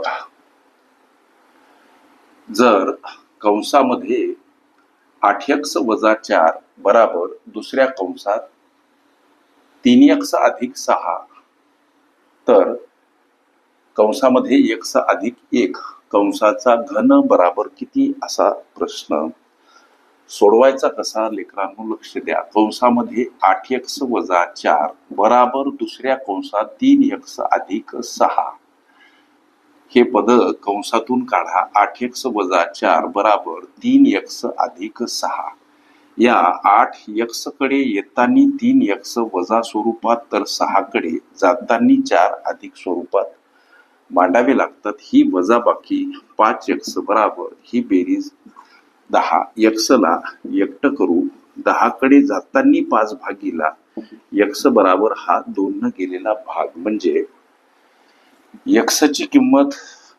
बघा. जर कंसामध्ये आठ एक्स वजा चार बराबर दुसऱ्या कंसात तीन एक्स अधिक सहा तर कंसामध्ये एक्स अधिक एक कंसाचा घन बराबर किती असा प्रश्न? सोडवायचा कसा? लेकरांनो लक्ष द्या. कंसामध्ये आठ एक्स वजा चार बराबर दुसऱ्या कंसात तीन एक्स अधिक सहा. हे पद कंसातून काढा. आठ एक्स वजा चार बराबर तीन एक्स अधिक सहा. या आठ यक्सकडे येताना तीन यक्स वजा स्वरूपात तर सहा कडे जातानी चार अधिक स्वरूपात. मांडावे लागतात. ही वजाबाकी पाच यक्स बराबर ही बेरीज दहा. यक्षला एकट करू. दहा कडे जाताना पाच भागीला. यक्ष बराबर हा दोन गेलेला भाग. म्हणजे एक्सची किंमत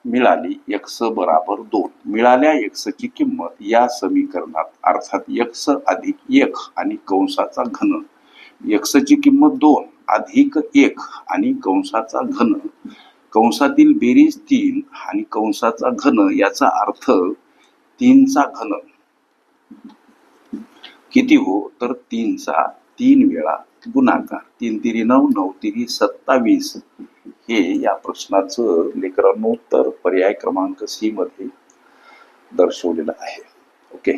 मिळाली एक्स बराबर दोन. मिळाल्या एक्सची किंमत या समीकरणात. अर्थात एक्स अधिक एक आणि कंसाचा घन. एक्सची किंमत दोन अधिक एक आणि कंसाचा घन. कंसातील बेरीज तीन आणि कंसाचा घन याचा अर्थ तीनचा घन. किती हो? तर तीनचा तीन वेळा गुणाकार. तीन तिरी नऊ नऊ तिरी सत्तावीस. हे या प्रश्नाचं लेकरांनो उत्तर पर्याय क्रमांक सी मध्ये दर्शवलेलं आहे. ओके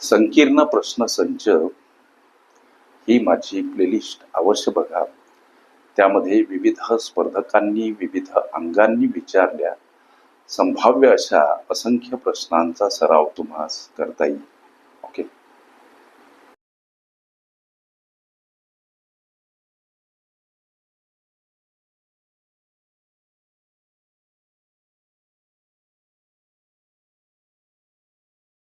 संकीर्ण प्रश्न संच ही माझी प्लेलिस्ट अवश्य बघा. त्यामध्ये विविध स्पर्धकांनी विविध अंगांनी विचारल्या. संभाव्य अशा असंख्य प्रश्नांचा सराव तुम्हाला करता येईल.